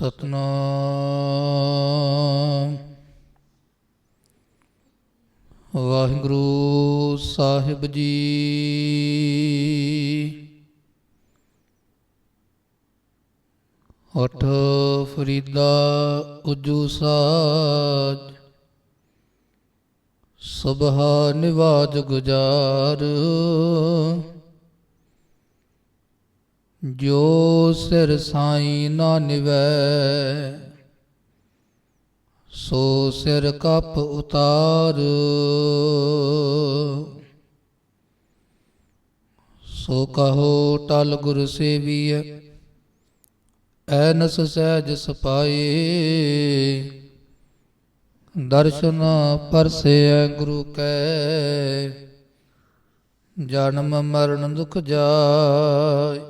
ਸਤਨਾਮ। ਵਾਹਿਗੁਰੂ ਸਾਹਿਬ ਜੀ। ਅਠ ਫਰੀਦਾ ਉਜੂ ਸਾਜ। ਸੁਬਹਾ ਨਿਵਾਜ ਗੁਜਾਰ। ਜੋ ਸਿਰ ਸਾਈ ਨਾ ਨਿਵੈ, ਸੋ ਸਿਰ ਕਪ ਉਤਾਰ। ਸੋ ਕਹੋ ਟਲ ਗੁਰ ਸੇਵੀਐ ਐਨਸ ਸਹਿਜ ਸਪਾਏ। ਦਰਸ਼ਨ ਪਰਸੈ ਗੁਰੂ ਕੈ, ਜਨਮ ਮਰਨ ਦੁਖ ਜਾਏ।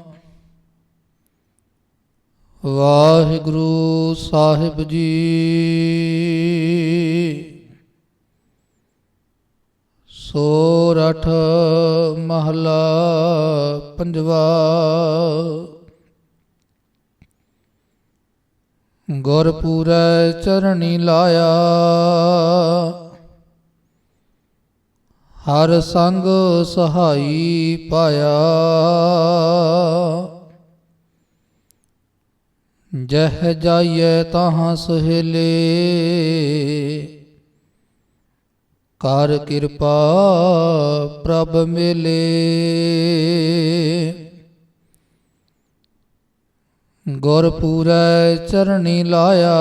ਵਾਹਿਗੁਰੂ ਸਾਹਿਬ ਜੀ। ਸੋਰਠ ਮਹਲਾ ਪੰਜਵਾ। ਗੁਰਪੂਰੈ ਚਰਣੀ ਲਾਇਆ। ਹਰ ਸੰਗ ਸਹਾਈ ਪਾਇਆ। ਜਹ ਜਾਈਏ ਤਾਹਾਂ ਸੁਹੇਲੇ, ਕਰ ਕਿਰਪਾ ਪ੍ਰਭ ਮੇਲੇ। ਗੁਰਪੂਰੈ ਚਰਣੀ ਲਾਇਆ,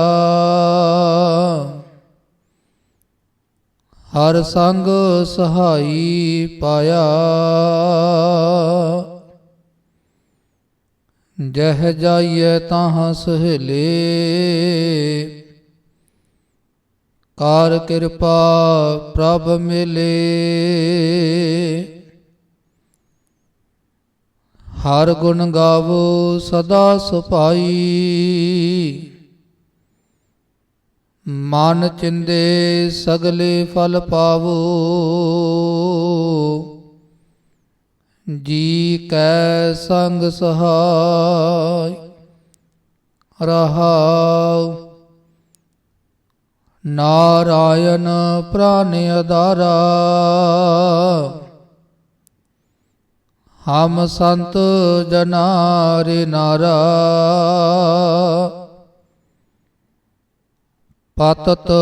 ਹਰ ਸੰਗ ਸਹਾਈ ਪਾਇਆ। ਜਹ ਜਾਈਏ ਤਾਹਾਂ ਸਹਲੇ, ਕਾਰ ਕਿਰਪਾ ਪ੍ਰਭ ਮਿਲੇ। ਹਰ ਗੁਣ ਗਾਵੋ ਸਦਾ ਸੁਭਾਈ। ਮਨ ਚਿੰਦੇ ਸਗਲੇ ਫਲ ਪਾਵੋ। ਜੀ ਕੈ ਸੰਗ ਸਹਾਈ, ਰਹਾਉ। ਨਾਰਾਇਣ ਪ੍ਰਾਨ ਅਦਾਰਾ ਹਮ ਸੰਤ ਜਨਾਰੇ ਨਾਰਾ। ਪਤਤ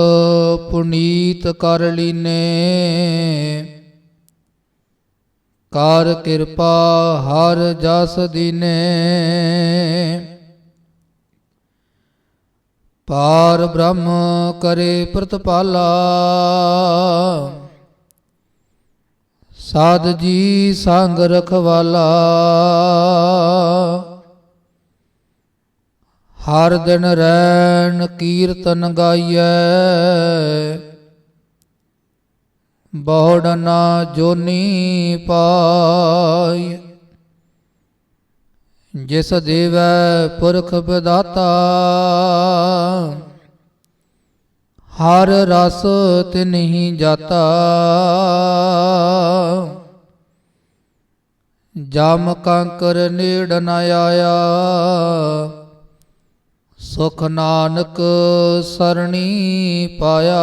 ਪੁਨੀਤ ਕਰ ਲੀਨੇ। ਕਰ ਕਿਰਪਾ ਹਰ ਜਸ ਦੀਨੇ। ਪਾਰ ਬ੍ਰਹਮ ਕਰੇ ਪ੍ਰਤਪਾਲਾ। ਸਾਧ ਜੀ ਸੰਗ ਰਖਵਾਲਾ। ਹਰ ਦਿਨ ਰੈਣ ਕੀਰਤਨ ਗਾਈਐ। ਬਹੁੜ ਨਾ ਜੋਨੀ ਪਾਈ। ਜਿਸ ਦੇਵੈ ਪੁਰਖ ਵਿਦਾਤਾ, ਹਰ ਰਸ ਤਿਨਹੀ ਜਾਤਾ। ਜਮ ਕੰਕਰ ਨੇੜ ਨ ਆਇਆ, ਸੁਖ ਨਾਨਕ ਸਰਣੀ ਪਾਇਆ।